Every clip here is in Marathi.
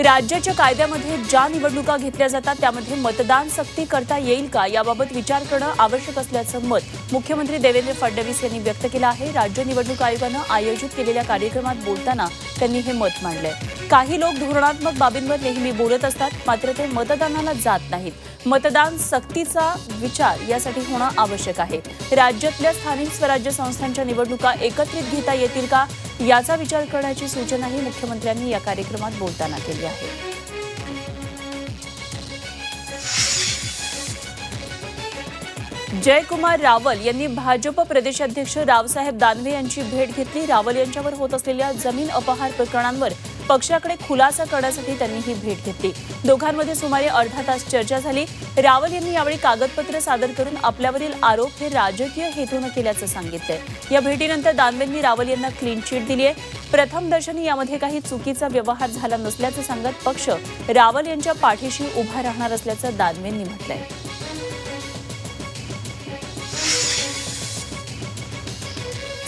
राज्याच्या कायद्यामध्ये ज्या निवडणुका घेतल्या जातात त्यामध्ये मतदान सक्ती करता येईल का? याबाबत विचार करणं आवश्यक असल्याचं मत मुख्यमंत्री देवेंद्र फडणवीस यांनी व्यक्त केलं आहे. राज्य निवडणूक आयोगानं आयोजित केलेल्या कार्यक्रमात बोलताना त्यांनी हे मत मांडलंय. काही लोक धोरणात्मक बाबींवर नेहमी बोलत असतात मात्र ते मतदानाला जात नाहीत. मतदान सक्तीचा विचार यासाठी होणं आवश्यक आहे. राज्यातल्या स्थानिक स्वराज्य संस्थांच्या निवडणुका एकत्रित घेता येतील का याचा विचार करण्याची सूचनाही मुख्यमंत्र्यांनी या कार्यक्रमात बोलताना केली आहे. जयकुमार रावल यांनी भाजप प्रदेशाध्यक्ष रावसाहेब दानवे यांची भेट घेतली. रावल यांच्यावर होत असलेल्या जमीन अपहार प्रकरणांवर पक्षाकडे खुलासा करण्यासाठी त्यांनी ही भेट घेतली. दोघांमध्ये सुमारे अर्धा तास चर्चा झाली. रावल यांनी यावेळी कागदपत्र सादर करून आपल्यावरील आरोप हे राजकीय हेतूनं केल्याचं सांगितलंय. या भेटीनंतर दानवेंनी रावल यांना क्लीन चिट दिली आहे. प्रथम दर्शनी यामध्ये काही चुकीचा व्यवहार झाला नसल्याचं सांगत पक्ष रावल यांच्या पाठीशी उभा राहणार असल्याचं दानवेंनी म्हटलंय.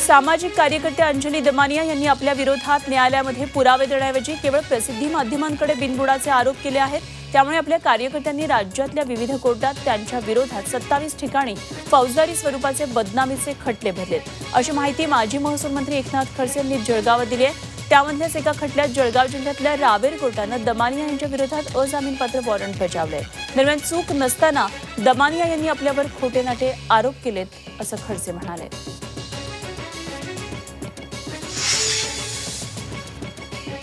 सामाजिक कार्यकर्ते अंजली दमानिया यांनी आपल्या विरोधात न्यायालयामध्ये पुरावे देण्याऐवजी केवळ प्रसिद्धी माध्यमांकडे बिनबुडाचे आरोप केले आहेत. त्यामुळे आपल्या कार्यकर्त्यांनी राज्यातल्या विविध कोर्टात त्यांच्या विरोधात सत्तावीस ठिकाणी फौजदारी स्वरूपाचे बदनामीचे खटले भरलेत. अशी माहिती माजी महसूल मंत्री एकनाथ खडसे यांनी जळगावात दिली आहे. त्यामधल्याच एका खटल्यात जळगाव जिल्ह्यातल्या रावेर कोर्टानं दमानिया यांच्या विरोधात अजामीनपात्र वॉरंट बजावलंय. दरम्यान चूक नसताना दमानिया यांनी आपल्यावर खोटे नाटे आरोप केलेत असं खडसे म्हणाले.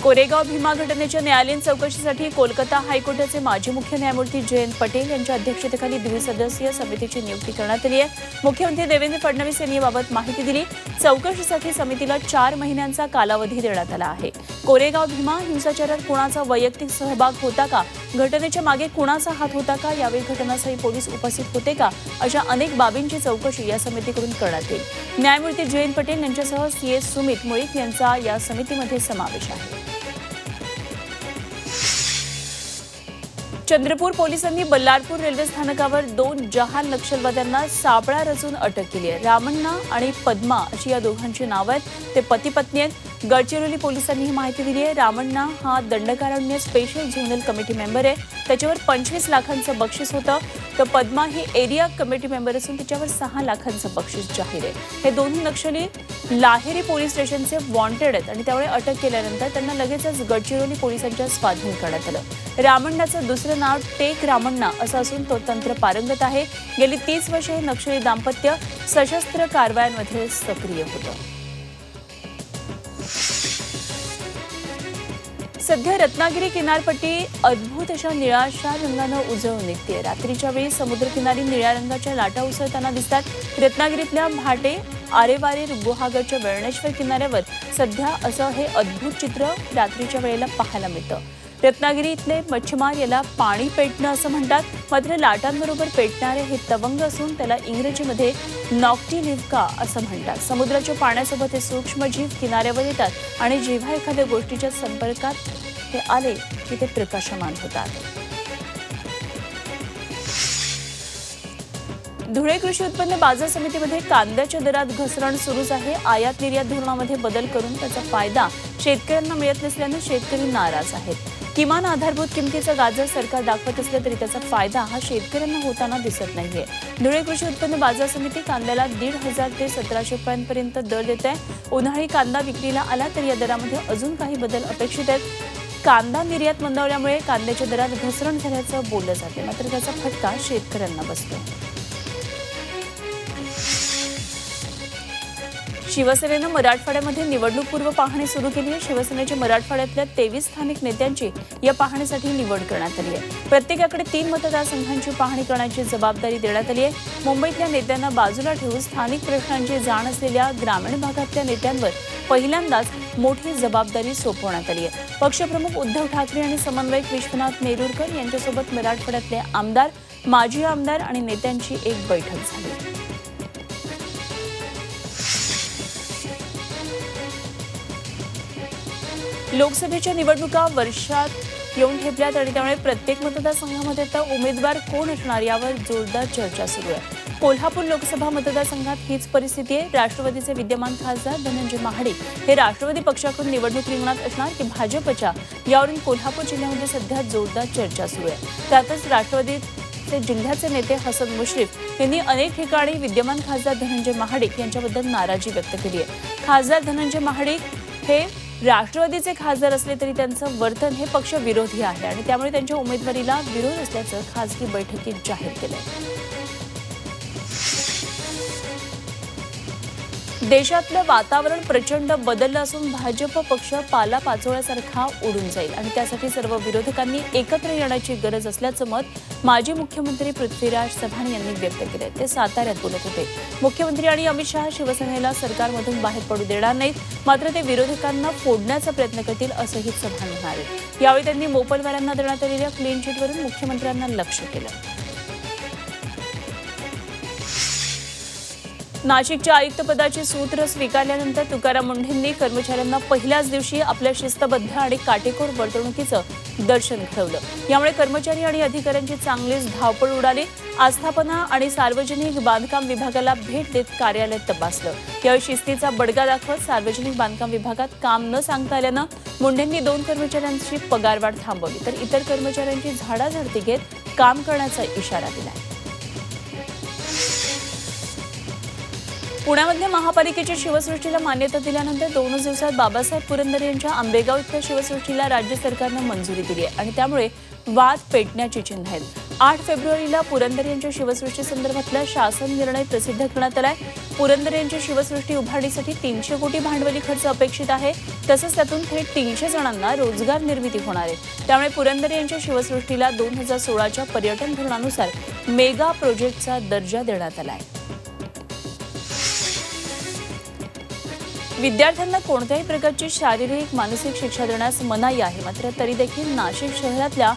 कोरेगाव भीमा घटनेच्या न्यायालयीन चौकशीसाठी कोलकाता हायकोर्टाचे माजी मुख्य न्यायमूर्ती जयंत पटेल यांच्या अध्यक्षतेखाली द्विसदस्यीय समितीची नियुक्ती करण्यात आली आहे. मुख्यमंत्री देवेंद्र फडणवीस यांनी याबाबत माहिती दिली. चौकशीसाठी समितीला चार महिन्यांचा कालावधी देण्यात आला आहे. कोरेगाव भीमा हिंसाचारात कुणाचा वैयक्तिक सहभाग होता का? घटनेच्या मागे कुणाचा हात होता का? यावेळी घटनास्थळी पोलीस उपस्थित होते का? अशा अनेक बाबींची चौकशी या समितीकडून करण्यात येईल. न्यायमूर्ती जयंत पटेल यांच्यासह सी एस सुमित मुळीक यांचा या समितीमध्ये समावेश आहे. चंद्रपूर पोलिसांनी बल्लारपूर रेल्वे स्थानकावर दोन जहान नक्षलवाद्यांना सापळा रचून अटक केली आहे. रामण्णा आणि पद्मा अशी या दोघांची नावं आहेत. ते पती पत्नी आहेत. गडचिरोली पोलिसांनी ही माहिती दिली आहे. रामण्णा हा Dandakaranya special zonal committee member आहे. त्याच्यावर पंचवीस लाखांचं बक्षीस होतं. तर पद्मा ही एरिया कमिटी मेंबर असून तिच्यावर सहा लाखांचं बक्षीस जाहीर आहे. हे दोन्ही नक्षली लाहेरी पोलीस स्टेशनचे वॉन्टेड आहेत आणि त्यामुळे अटक केल्यानंतर त्यांना लगेचच गडचिरोली पोलिसांच्या स्वाधीन करण्यात आलं. रामण्णाचं दुसरं नाव टेक रामण्णा असं असून तो तंत्र पारंगत आहे. गेली तीस वर्षे हे नक्षली दाम्पत्य सशस्त्र कारवायांमध्ये सक्रिय होतं. सध्या रत्नागिरी किनारपट्टी अद्भुत अशा निळाशा रंगानं उजळून निघते रात्रीच्या वेळी समुद्रकिनारी निळ्या रंगाच्या लाटा उसळताना दिसतात. रत्नागिरीतल्या भाटे आरेवारे गुहागरच्या वेळणेश्वर किनाऱ्यावर सध्या असं हे अद्भुत चित्र रात्रीच्या वेळेला पाहायला मिळतं. रत्नागिरी इथले मच्छीमार याला पाणी पेटणं असं म्हणतात. मात्र लाटांबरोबर पेटणारे हे तवंग असून त्याला इंग्रजीमध्ये नॉक्टी लिव्हका असं म्हणतात. समुद्राच्या पाण्यासोबत हे सूक्ष्मजीव किनाऱ्यावर येतात आणि जेव्हा एखाद्या गोष्टीच्या संपर्कात हे आले की ते प्रकाशमान होतात. धुळे कृषी उत्पन्न बाजार समितीमध्ये कांद्याच्या दरात घसरण सुरूच आहे. आयात निर्यात धोरणामध्ये बदल करून त्याचा फायदा शेतकऱ्यांना मिळत नसल्यानं शेतकरी नाराज आहेत. किमान आधारभूत किमतीचा गाजर सरकार दाखवत असलं तरी त्याचा फायदा हा शेतकऱ्यांना होताना दिसत नाहीये. धुळे कृषी उत्पन्न बाजार समिती कांद्याला दीड हजार ते सतराशे रुपयांपर्यंत दर देत आहे उन्हाळी कांदा विक्रीला आला तर या दरामध्ये अजून काही बदल अपेक्षित आहेत. कांदा निर्यात मंदावल्यामुळे कांद्याच्या दरात घसरण झाल्याचं बोललं जाते मात्र त्याचा फटका शेतकऱ्यांना बसतो शिवसेनेनं मराठवाड्यामध्ये निवडणूकपूर्व पाहणी सुरू केली आहे. शिवसेनेच्या मराठवाड्यातल्या तेवीस स्थानिक नेत्यांची या पाहणीसाठी निवड करण्यात आली आहे. प्रत्येकाकडे तीन मतदारसंघांची पाहणी करण्याची जबाबदारी देण्यात आली आहे. मुंबईतल्या नेत्यांना बाजूला ठेवून स्थानिक प्रश्नांची जाण असलेल्या ग्रामीण भागातल्या नेत्यांवर पहिल्यांदाच मोठी जबाबदारी सोपवण्यात आली आहे. पक्षप्रमुख उद्धव ठाकरे आणि समन्वयक विश्वनाथ नेरुरकर यांच्यासोबत मराठवाड्यातले आमदार माजी आमदार आणि नेत्यांची एक बैठक झाली. लोकसभेच्या निवडणुका वर्षात येऊन ठेपल्यात आणि त्यामुळे प्रत्येक मतदारसंघामध्ये आता उमेदवार कोण असणार यावर जोरदार चर्चा सुरू आहे. कोल्हापूर लोकसभा मतदारसंघात हीच परिस्थिती आहे. राष्ट्रवादीचे विद्यमान खासदार धनंजय महाडिक हे राष्ट्रवादी पक्षाकडून निवडणूक रिंगणात असणार की भाजपच्या? यावरून कोल्हापूर जिल्ह्यामध्ये सध्या जोरदार चर्चा सुरू आहे. त्यातच राष्ट्रवादीचे जिल्ह्याचे नेते हसन मुश्रीफ यांनी अनेक ठिकाणी विद्यमान खासदार धनंजय महाडिक यांच्याबद्दल नाराजी व्यक्त केली आहे. खासदार धनंजय महाडिक हे राष्ट्रवादीचे खासदार असले तरी त्यांचं वर्तन हे पक्ष विरोधी आहे आणि त्यामुळे त्यांच्या उमेदवारीला विरोध असल्याचं खासगी बैठकीत जाहीर केलंय. देशातलं वातावरण प्रचंड बदललं असून भाजप पक्ष पाला पाचोळ्यासारखा उडून जाईल. आणि त्यासाठी सर्व विरोधकांनी एकत्र येण्याची गरज असल्याचं मत माजी मुख्यमंत्री पृथ्वीराज चव्हाण यांनी व्यक्त केलं ते साताऱ्यात बोलत होते. मुख्यमंत्री आणि अमित शहा शिवसेनेला सरकारमधून बाहेर पडू देणार नाहीत मात्र ते विरोधकांना फोडण्याचा प्रयत्न करतील असंही चव्हाण म्हणाले. यावेळी त्यांनी मोपलवाऱ्यांना देण्यात आलेल्या क्लीन चिटवरून मुख्यमंत्र्यांना लक्ष केलं. नाशिकच्या आयुक्तपदाची सूत्र स्वीकारल्यानंतर तुकाराम मुंढेंनी कर्मचाऱ्यांना पहिल्याच दिवशी आपल्या शिस्तबद्ध आणि काटेकोर वर्तणुकीचं दर्शन घडवलं. यामुळे कर्मचारी आणि अधिकाऱ्यांची चांगलीच धावपळ उडाली. आस्थापना आणि सार्वजनिक बांधकाम विभागाला भेट देत कार्यालय तपासलं. यावेळी शिस्तीचा बडगा दाखवत सार्वजनिक बांधकाम विभागात काम न सांगता आल्यानं मुंढेंनी दोन कर्मचाऱ्यांची पगारवाढ थांबवली. तर इतर कर्मचाऱ्यांची झाडाझडती घेत काम करण्याचा इशारा दिलाय. पुण्यामधल्या महापालिकेच्या शिवसृष्टीला मान्यता दिल्यानंतर दोनच दिवसात बाबासाहेब पुरंदरे यांच्या आंबेगाव इथल्या शिवसृष्टीला राज्य सरकारनं मंजुरी दिली आहे. आणि त्यामुळे वाद पेटण्याची चिन्ह आहेत. आठ फेब्रुवारीला पुरंदरे यांच्या शिवसृष्टी संदर्भातला शासन निर्णय प्रसिद्ध करण्यात आलाय. पुरंदरे यांच्या शिवसृष्टी उभारणीसाठी तीनशे कोटी भांडवली खर्च अपेक्षित आहे. तसंच त्यातून थेट तीनशे जणांना रोजगार निर्मिती होणार आहे. त्यामुळे पुरंदरे यांच्या शिवसृष्टीला दोन हजार सोळाच्या पर्यटन धोरणानुसार मेगा प्रोजेक्टचा दर्जा देण्यात आला आहे विद्यार्थ्यांना कोणत्याही प्रकारची शारीरिक मानसिक शिक्षा देण्यास मनाई आहे. मात्र तरी देखील नाशिक शहरातल्या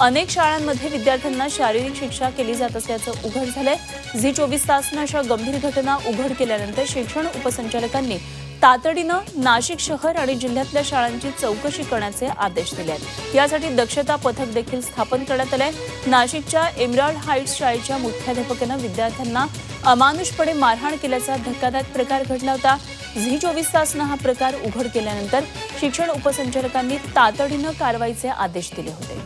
अनेक शाळांमध्ये विद्यार्थ्यांना शारीरिक शिक्षा केली जात असल्याचं उघड झालंय. झी चोवीस तासनं अशा गंभीर घटना उघड केल्यानंतर शिक्षण उपसंचालकांनी तातडीनं नाशिक शहर आणि जिल्ह्यातल्या शाळांची चौकशी करण्याचे आदेश दिले आहेत. यासाठी दक्षता पथक देखील स्थापन करण्यात आलंय. नाशिकच्या एमराल्ड हाईट्स शाळेच्या मुख्याध्यापकानं विद्यार्थ्यांना अमानुषपणे मारहाण केल्याचा धक्कादायक प्रकार घडला होता. झी चोवीस तासनं हा प्रकार उघड केल्यानंतर शिक्षण उपसंचालकांनी तातडीनं कारवाईचे आदेश दिले होते.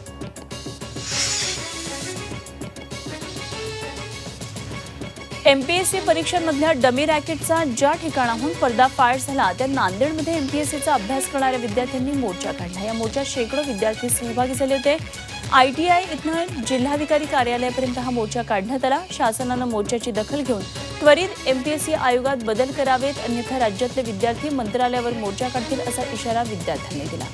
एमपीएससी परीक्षांमधल्या डमी रॅकेटचा ज्या ठिकाणाहून पर्दाफाश झाला त्या नांदेडमध्ये एमपीएससीचा अभ्यास करणाऱ्या विद्यार्थ्यांनी मोर्चा काढला. या मोर्चात शेकडो विद्यार्थी सहभागी झाले होते. आयटीआय इथनं जिल्हाधिकारी कार्यालयापर्यंत हा मोर्चा काढण्यात आला. शासनानं मोर्चाची दखल घेऊन त्वरित एमपीएससी आयोगात बदल करावेत अन्यथा राज्यातले विद्यार्थी मंत्रालयावर मोर्चा काढतील असा इशारा विद्यार्थ्यांनी दिला.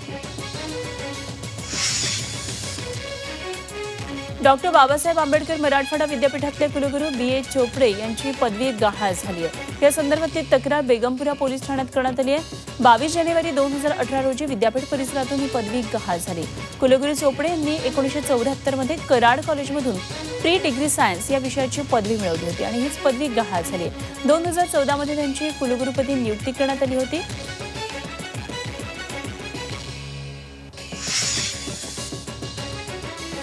डॉक्टर बाबासाहेब आंबेडकर मराठवाडा विद्यापीठातले कुलगुरू बी. ए. चोपडे यांची पदवी गहाळ झाली आहे. या संदर्भातली तक्रार बेगमपुरा पोलीस ठाण्यात करण्यात आली आहे. बावीस जानेवारी दोन हजार अठरा रोजी विद्यापीठ परिसरातून ही पदवी गहाळ झाली. कुलगुरू चोपडे यांनी एकोणीसशे चौऱ्याहत्तरमध्ये कराड कॉलेजमधून प्री डिग्री सायन्स या विषयाची पदवी मिळवली होती आणि हीच पदवी गहाळ झाली. दोन हजार चौदामध्ये त्यांची कुलगुरुपदी नियुक्ती करण्यात आली होती.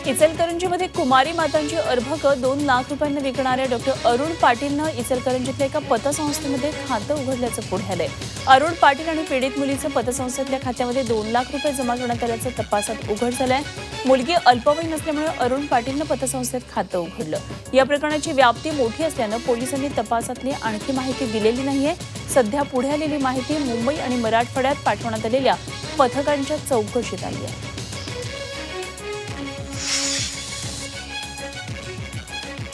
इचलकरंजीमध्ये कुमारी मातांची अर्भक दोन लाख रुपयांना विकणाऱ्या डॉक्टर अरुण पाटीलनं इचलकरंजीतल्या एका पतसंस्थेमध्ये खातं उघडल्याचं पुढे आलंय. अरुण पाटील आणि पीडित मुलीचं पतसंस्थेतल्या खात्यामध्ये दोन लाख रुपये जमा करण्यात आल्याचं तपासात उघड झालंय. मुलगी अल्पवयीन असल्यामुळे अरुण पाटीलनं पतसंस्थेत खातं उघडलं. या प्रकरणाची व्याप्ती मोठी असल्यानं पोलिसांनी तपासातली आणखी माहिती दिलेली नाहीये. सध्या पुढे आलेली माहिती मुंबई आणि मराठवाड्यात पाठवण्यात आलेल्या पथकांच्या चौकशीत आली आहे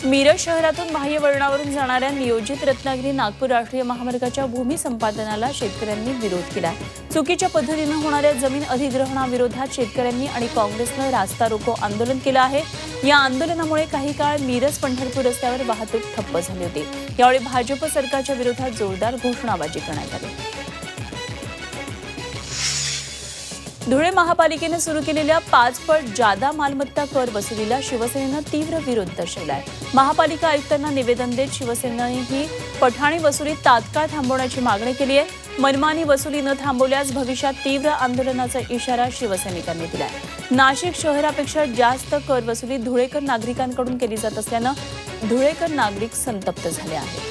मिरज शहरातून बाह्य वळणावरून जाणाऱ्या नियोजित रत्नागिरी नागपूर राष्ट्रीय महामार्गाच्या भूमी संपादनाला शेतकऱ्यांनी विरोध केला. चुकीच्या पद्धतीनं होणाऱ्या जमीन अधिग्रहणाविरोधात शेतकऱ्यांनी आणि काँग्रेसनं रास्ता रोको आंदोलन केलं आहे. या आंदोलनामुळे काही काळ मिरज पंढरपूर रस्त्यावर वाहतूक ठप्प झाली होती. यावेळी भाजप सरकारच्या विरोधात जोरदार घोषणाबाजी करण्यात आली. धुळे महापालिकेने सुरू केलेल्या पाच पट जादा मालमत्ता कर वसुलीला शिवसेनेनं तीव्र विरोध दर्शवलाय. महापालिका आयुक्तांना निवेदन देत शिवसेनेनं ही पठाणी वसुली तात्काळ थांबवण्याची मागणी केली आहे. मनमानी वसुली न थांबवल्यास भविष्यात तीव्र आंदोलनाचा इशारा शिवसैनिकांनी दिलाय. नाशिक शहरापेक्षा जास्त कर वसुली धुळेकर नागरिकांकडून केली जात असल्यानं धुळेकर नागरिक संतप्त झाले आहेत.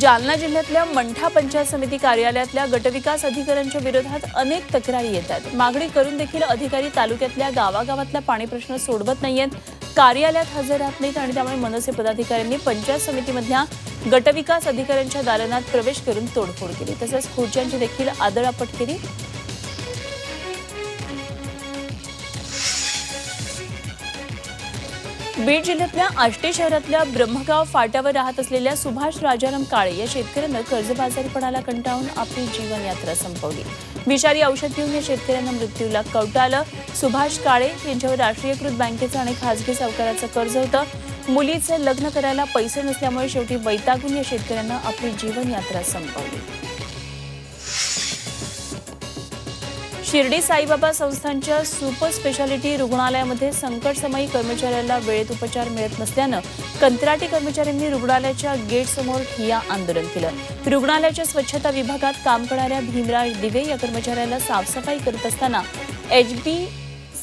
जालना जिल्ह्यातल्या मंठा पंचायत समिती कार्यालयातल्या गटविकास अधिकाऱ्यांच्या विरोधात अनेक तक्रारी येतात मागणी करून देखील अधिकारी तालुक्यातल्या गावागावातला पाणी प्रश्न सोडवत नाहीयेत कार्यालयात हजर राहत नाहीत आणि त्यामुळे मनसे पदाधिकाऱ्यांनी पंचायत समितीमधल्या गटविकास अधिकाऱ्यांच्या दालनात प्रवेश करून तोडफोड केली. तसंच खुर्च्यांची देखील आदळापट केली. बीड जिल्ह्यातल्या आष्टी शहरातल्या ब्रह्मगाव फाट्यावर राहत असलेल्या सुभाष राजाराम काळे या शेतकऱ्यानं कर्जबाजारीपणाला कंटाळून आपली जीवनयात्रा संपवली. विषारी औषध घेऊन या शेतकऱ्यांना मृत्यूला कवटाळलं सुभाष काळे यांच्यावर राष्ट्रीयकृत बँकेचं आणि खासगी सावकाराचं कर्ज होतं. मुलीचं लग्न करायला पैसे नसल्यामुळे शेवटी वैतागून या शेतकऱ्यांना आपली जीवनयात्रा संपवली. शिर्डी साईबाबा संस्थांच्या सुपर स्पेशालिटी रुग्णालयामध्ये संकटसमयी कर्मचाऱ्याला वेळेत उपचार मिळत नसल्यानं कंत्राटी कर्मचाऱ्यांनी रुग्णालयाच्या गेटसमोर ठिया आंदोलन केलं. रुग्णालयाच्या स्वच्छता विभागात काम करणाऱ्या भीमराज दिवे या कर्मचाऱ्याला साफसफाई करत असताना एचबी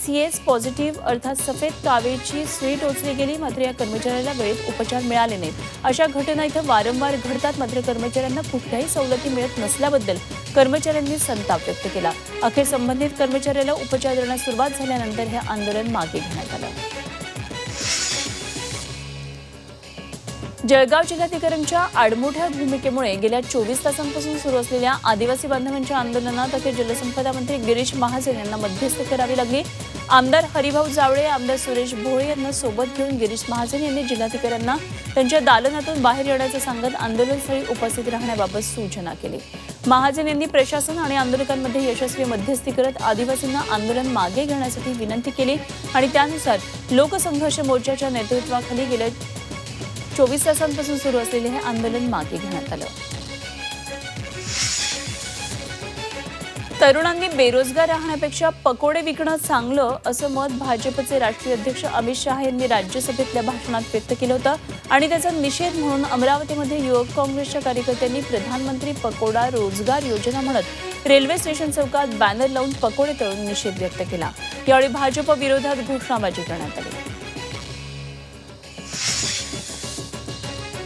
सीएस पॉझिटिव्ह अर्थात सफेद कावेची सुई टोचली गेली मात्र या कर्मचाऱ्याला वेळेत उपचार मिळाले नाहीत. अशा घटना इथं वारंवार घडतात मात्र कर्मचाऱ्यांना कुठल्याही सवलती मिळत नसल्याबद्दल कर्मचाऱ्यांनी संताप व्यक्त केला. अखेर संबंधित कर्मचाऱ्याला उपचार देण्यास सुरुवात झाल्यानंतर हे आंदोलन मागे घेण्यात आलं. जळगाव जिल्हाधिकाऱ्यांच्या आडमोठ्या भूमिकेमुळे गेल्या चोवीस तासांपासून सुरू असलेल्या आदिवासी बांधवांच्या आंदोलनात अखेर जलसंपदा मंत्री गिरीश महाजन यांना मध्यस्थी करावी लागली. आमदार हरिभाऊ जावळे आमदार सुरेश भोळे यांना सोबत घेऊन गिरीश महाजन यांनी जिल्हाधिकाऱ्यांना त्यांच्या दालनातून बाहेर येण्याचं सांगत आंदोलनस्थळी उपस्थित राहण्याबाबत सूचना केली. महाजन यांनी प्रशासन आणि आंदोलकांमध्ये यशस्वी मध्यस्थी करत आदिवासींना आंदोलन मागे घेण्यासाठी विनंती केली आणि त्यानुसार लोकसंघर्ष मोर्चाच्या नेतृत्वाखाली गेल्या चोवीस तासांपासून सुरू असलेले हे आंदोलन मागे घेण्यात आलं. तरुणांनी बेरोजगार राहण्यापेक्षा पकोडे विकणं चांगलं असं मत भाजपचे राष्ट्रीय अध्यक्ष अमित शहा यांनी राज्यसभेतल्या भाषणात व्यक्त केलं होतं आणि त्याचा निषेध म्हणून अमरावतीमध्ये युवक काँग्रेसच्या कार्यकर्त्यांनी प्रधानमंत्री पकोडा रोजगार योजना म्हणत रेल्वे स्टेशन चौकात बॅनर लावून पकोडे तळून निषेध व्यक्त केला. यावेळी भाजप विरोधात घोषणाबाजी करण्यात आली.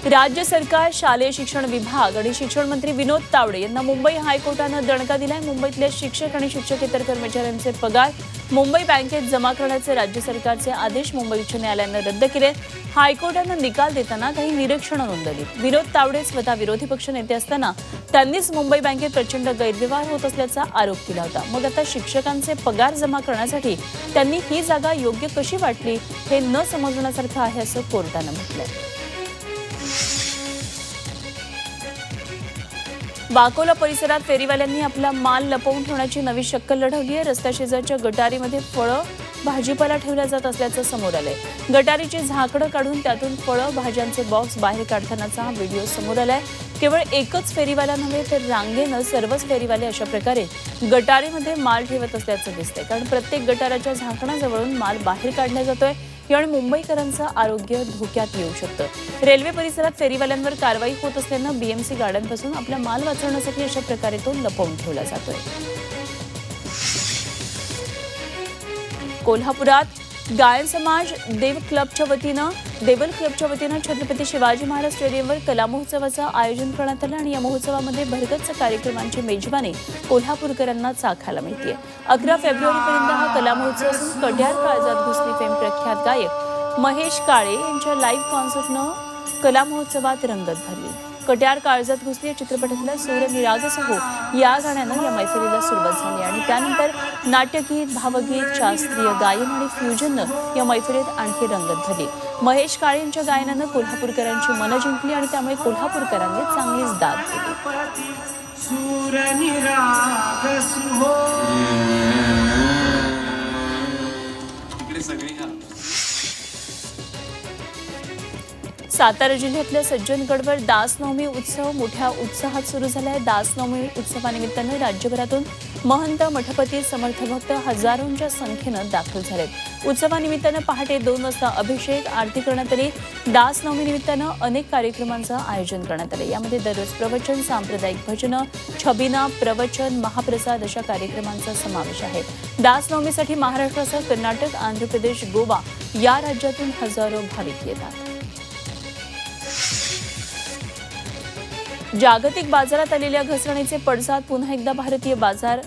राज्य सरकार शालेय शिक्षण विभाग आणि शिक्षण मंत्री विनोद तावडे यांना मुंबई हायकोर्टानं दणका दिलाय. मुंबईतल्या शिक्षक आणि शिक्षकेतर कर्मचाऱ्यांचे पगार मुंबई बँकेत जमा करण्याचे राज्य सरकारचे आदेश मुंबई उच्च न्यायालयानं रद्द केले. हायकोर्टानं निकाल देताना काही निरीक्षणं नोंदवली. विनोद तावडे स्वतः विरोधी पक्ष नेते असताना त्यांनीच मुंबई बँकेत प्रचंड गैरव्यवहार होत असल्याचा आरोप केला होता. मग आता शिक्षकांचे पगार जमा करण्यासाठी त्यांनी ही जागा योग्य कशी वाटली हे न समजण्यासारखं आहे असं कोर्टानं म्हटलंय. वाकोला परिसरात फेरीवाल्यांनी आपला माल लपवून ठेवण्याची नवी शक्कल लढवली आहे. रस्त्याशेजारच्या गटारीमध्ये फळं भाजीपाला ठेवल्या जात असल्याचं समोर आलंय. गटारीची झाकडं काढून त्यातून फळं भाज्यांचे बॉक्स बाहेर काढतानाचा हा व्हिडिओ समोर आलाय. केवळ एकच फेरीवाला नव्हे तर रांगेनं सर्वच फेरीवाले अशा प्रकारे गटारीमध्ये माल ठेवत असल्याचं दिसतंय. कारण प्रत्येक गटाराच्या झाकणाजवळून माल बाहेर काढला जातोय. यामुळे मुंबईकरांचं आरोग्य धोक्यात येऊ शकतं. रेल्वे परिसरात फेरीवाल्यांवर कारवाई होत असल्यानं बीएमसी गाड्यांपासून आपला माल वाचवण्यासाठी अशा प्रकारे तो लपवून ठेवला जातोय. कोल्हापुरात गायन समाज देव क्लबच्या वतीनं देवल क्लबच्या वतीनं छत्रपती शिवाजी महाराज स्टेडियमवर कला महोत्सवाचं आयोजन करण्यात आलं आणि या महोत्सवामध्ये भरगच्च कार्यक्रमांची मेजवानी कोल्हापूरकरांना चाखायला मिळते. अकरा फेब्रुवारीपर्यंत हा कला महोत्सव असून कड्यार काळजात घुसली फेम प्रख्यात गायक महेश काळे यांच्या लाईव्ह कॉन्सर्टनं कला महोत्सवात रंगत भरली. कट्यार काळजात घुसली. या चित्रपटातल्या सूर्य निरागस हो या गाण्यानं या मैफिलीला सुरुवात झाली. आणि त्यानंतर नाट्यगीत भावगीत शास्त्रीय गायन आणि फ्युजननं या मैफिलीत आणखी रंगत भरली महेश काळे यांच्या गायनानं कोल्हापूरकरांची मनं जिंकली आणि त्यामुळे कोल्हापूरकरांनी चांगलीच दाद दिली. सातारा जिल्ह्यातल्या सज्जनगडवर दासनवमी उत्सव मोठ्या उत्साहात सुरू झाला आहे दासनवमी उत्सवानिमित्तानं राज्यभरातून महंत मठपती समर्थ भक्त हजारोंच्या संख्येनं दाखल झालेत. उत्सवानिमित्तानं पहाटे दोन वाजता अभिषेक आरती करण्यात आली. दासनवमी निमित्तानं अनेक कार्यक्रमांचं आयोजन करण्यात आलं. यामध्ये दररोज प्रवचन सांप्रदायिक भजनं छबिना प्रवचन महाप्रसाद अशा कार्यक्रमांचा समावेश आहे. दासनवमीसाठी महाराष्ट्रासह कर्नाटक आंध्र प्रदेश गोवा या राज्यातून हजारो भाविक येतात. जागतिक बाजारात आलेल्या घसरणीचे पडसाद पुन्हा एकदा भारतीय बाजार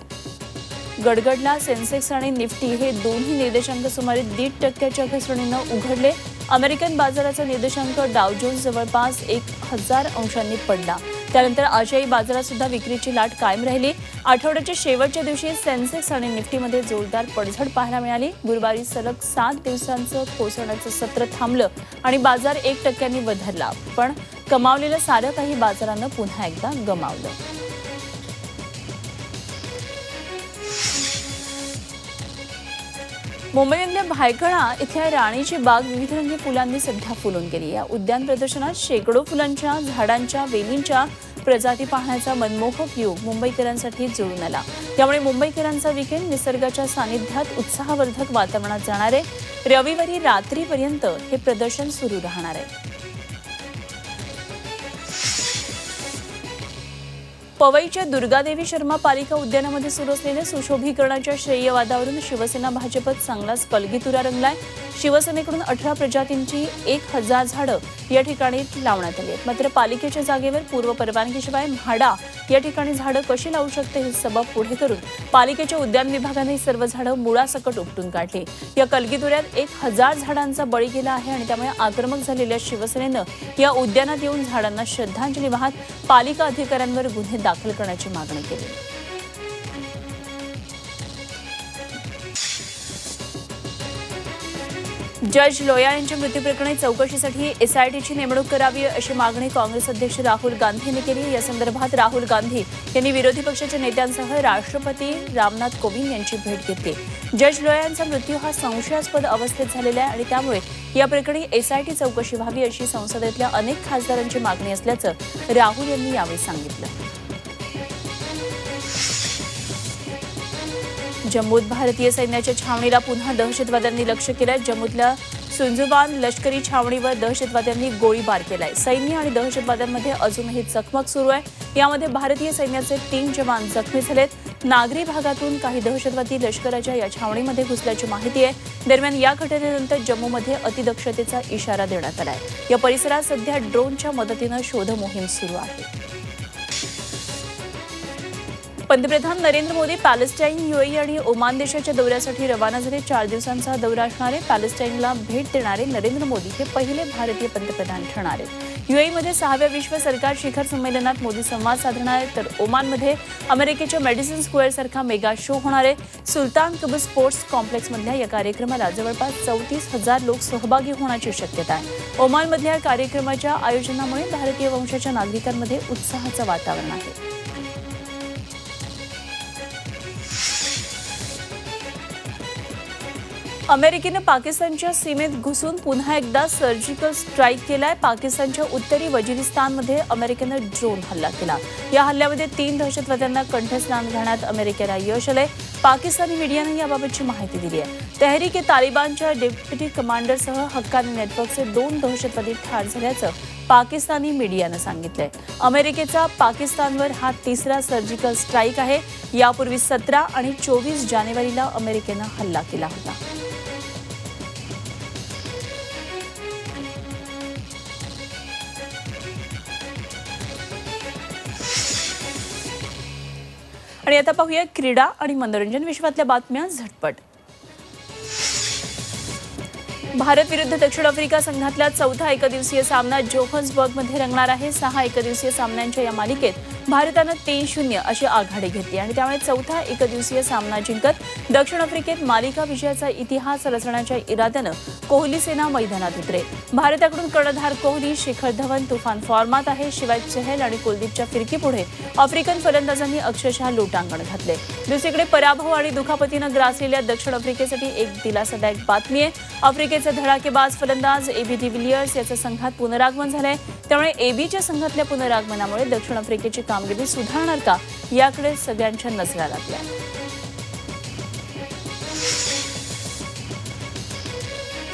गडगडला. सेन्सेक्स आणि निफ्टी हे दोन्ही निर्देशांक सुमारे दीड टक्क्याच्या घसरणीनं उघडले. अमेरिकन बाजाराचा निर्देशांक डावजोन्स जवळपास एक हजार अंशांनी पडला. त्यानंतर आशियाई बाजारात सुद्धा विक्रीची लाट कायम राहिली. आठवड्याच्या शेवटच्या दिवशी सेन्सेक्स आणि निफ्टीमध्ये जोरदार पडझड पाहायला मिळाली. गुरुवारी सलग सात दिवसांचं कोसळण्याचं सत्र थांबलं आणि बाजार एक टक्क्यांनी वधारला. पण कमावलेलं सारं काही बाजारानं पुन्हा एकदा गमावलं. मुंबईतल्या भायखळा इथल्या राणीची बाग विविधरंगी फुलांनी सध्या फुलून गेली या उद्यान प्रदर्शनात शेकडो फुलांच्या झाडांच्या वेलींच्या प्रजाती पाहण्याचा मनमोहक योग मुंबईकरांसाठी जुळून आला. त्यामुळे मुंबईकरांचा विकेंड निसर्गाच्या सानिध्यात उत्साहवर्धक वातावरणात जाणार आहे. रविवारी रात्रीपर्यंत हे प्रदर्शन सुरू राहणार आहे. पवईच्या दुर्गादेवी शर्मा पालिका उद्यानामध्ये सुरू असलेल्या सुशोभीकरणाच्या श्रेयवादावरून शिवसेना भाजपत चांगलाच कलगीतुरा रंगलाय. शिवसेनेकडून अठरा प्रजातींची एक हजार झाडं या ठिकाणी लावण्यात आली आहेत. मात्र पालिकेच्या जागेवर पूर्व परवानगीशिवाय म्हाडा या ठिकाणी झाडं कशी लावू शकते हे सबब पुढे करून पालिकेच्या उद्यान विभागाने ही सर्व झाडं मुळासकट उपटून काढली. या कलगीतुऱ्यात एक हजार झाडांचा बळी गेला आहे आणि त्यामुळे आक्रमक झालेल्या शिवसेनेनं या उद्यानात येऊन झाडांना श्रद्धांजली वाहत पालिका अधिकाऱ्यांवर गुन्हे दाखल करण्याची मागणी केली. जज लोया यांच्या मृत्यूप्रकरणी चौकशीसाठी एसआयटीची नेमणूक करावी अशी मागणी काँग्रेस अध्यक्ष राहुल गांधी यांनी केली. या संदर्भात राहुल गांधी यांनी विरोधी पक्षाच्या नेत्यांसह राष्ट्रपती रामनाथ कोविंद यांची भेट घेतली. जज लोया यांचा मृत्यू हा संशयास्पद अवस्थेत झालेला आहे आणि त्यामुळे या प्रकरणी एसआयटी चौकशी व्हावी अशी संसदेतल्या अनेक खासदारांची मागणी असल्याचं राहुल यांनी यावेळी सांगितलं. जम्मूत भारतीय सैन्याच्या छावणीला पुन्हा दहशतवाद्यांनी लक्ष केलं जम्मूतल्या सुंजुबान लष्करी छावणीवर दहशतवाद्यांनी गोळीबार केलाय. सैन्य आणि दहशतवाद्यांमध्ये अजूनही चकमक सुरू आहे. यामध्ये भारतीय सैन्याचे तीन जवान जखमी झालेत. नागरी भागातून काही दहशतवादी लष्कराच्या या छावणीमध्ये घुसल्याची माहिती आहे. दरम्यान या घटनेनंतर जम्मूमध्ये अतिदक्षतेचा इशारा देण्यात आलाय. या परिसरात सध्या ड्रोनच्या मदतीनं शोधमोहीम सुरू आहे. पंतप्रधान नरेंद्र मोदी पॅलेस्टाईन युएई आणि ओमान देशाच्या दौऱ्यासाठी रवाना झाले. चार दिवसांचा दौरा असणारे पॅलेस्टाईनला भेट देणारे नरेंद्र मोदी हे पहिले भारतीय पंतप्रधान ठरणार. आहेत युएईमध्ये सहाव्या विश्व सरकार शिखर संमेलनात मोदी संवाद साधणार आहेत तर ओमानमध्ये अमेरिकेच्या मेडिसिन स्क्वेअर सारखा मेगा शो होणार आहे. सुलतान कबूस स्पोर्ट्स कॉम्प्लेक्समधल्या या कार्यक्रमाला जवळपास चौतीस हजार लोक सहभागी होण्याची शक्यता आहे. ओमानमधल्या कार्यक्रमाच्या आयोजनामुळे भारतीय वंशाच्या नागरिकांमध्ये उत्साहाचं वातावरण आहे. अमेरिकेनं पाकिस्तानच्या सीमेत घुसून पुन्हा एकदा सर्जिकल स्ट्राईक केलाय. पाकिस्तानच्या उत्तरी वजिरिस्तानमध्ये अमेरिकेनं ड्रोन हल्ला केला. या हल्ल्यामध्ये तीन दहशतवाद्यांना कंठस्नान घालण्यात अमेरिकेला यश आलंय. पाकिस्तानी मीडियानं याबाबतची माहिती दिली आहे तहरीक ए तालिबानच्या डेप्युटी कमांडरसह हक्कानी नेटवर्कचे दोन दहशतवादी ठार झाल्याचं पाकिस्तानी मीडियानं सांगितलंय. अमेरिकेचा पाकिस्तानवर हा तिसरा सर्जिकल स्ट्राईक आहे. यापूर्वी सतरा आणि चोवीस जानेवारीला अमेरिकेनं हल्ला केला होता. आणि आता पाहूया क्रीडा आणि मनोरंजन विश्वातल्या बातम्या झटपट. भारत विरुद्ध दक्षिण आफ्रिका संघातला चौथा एकदिवसीय सामना जोहन्सबर्गमध्ये रंगणार आहे. सहा एकदिवसीय सामन्यांच्या या मालिकेत भारतानं तीन शून्य अशी आघाडी घेतली आणि त्यामुळे चौथा एकदिवसीय सामना जिंकत दक्षिण आफ्रिकेत मालिका विजयाचा इतिहास रचण्याच्या इराद्यानं कोहली सेना मैदानात उतरे भारताकडून कर्णधार कोहली शिखर धवन तुफान फॉर्मात आहे. शिवाय चहल आणि कुलदीपच्या फिरकीपुढे आफ्रिकन फलंदाजांनी अक्षरशः लोटांगण घातले. दुसरीकडे पराभव आणि दुखापतीनं ग्रासलेल्या दक्षिण आफ्रिकेसाठी एक दिलासादायक बातमी आहे. आफ्रिकेचे धडाकेबाज फलंदाज एबी डिव्हिलियर्स याचं संघात पुनरागमन झालंय. त्यामुळे एबीच्या संघातल्या पुनरागमनामुळे दक्षिण आफ्रिकेची कामगिरी सुधारणार का? याकडे सगळ्यांच्या नजरा लागल्या.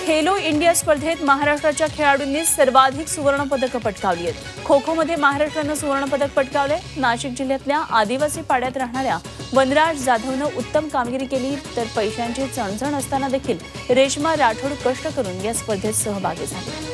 खेलो इंडिया स्पर्धेत महाराष्ट्राच्या खेळाडूंनी सर्वाधिक सुवर्णपदकं पटकावली आहेत. खो खोमध्ये महाराष्ट्रानं सुवर्णपदक पटकावले नाशिक जिल्ह्यातल्या आदिवासी पाड्यात राहणाऱ्या वनराज जाधवनं उत्तम कामगिरी केली तर पैशांची चणचण असताना देखील रेश्मा राठोड कष्ट करून या स्पर्धेत सहभागी झाली.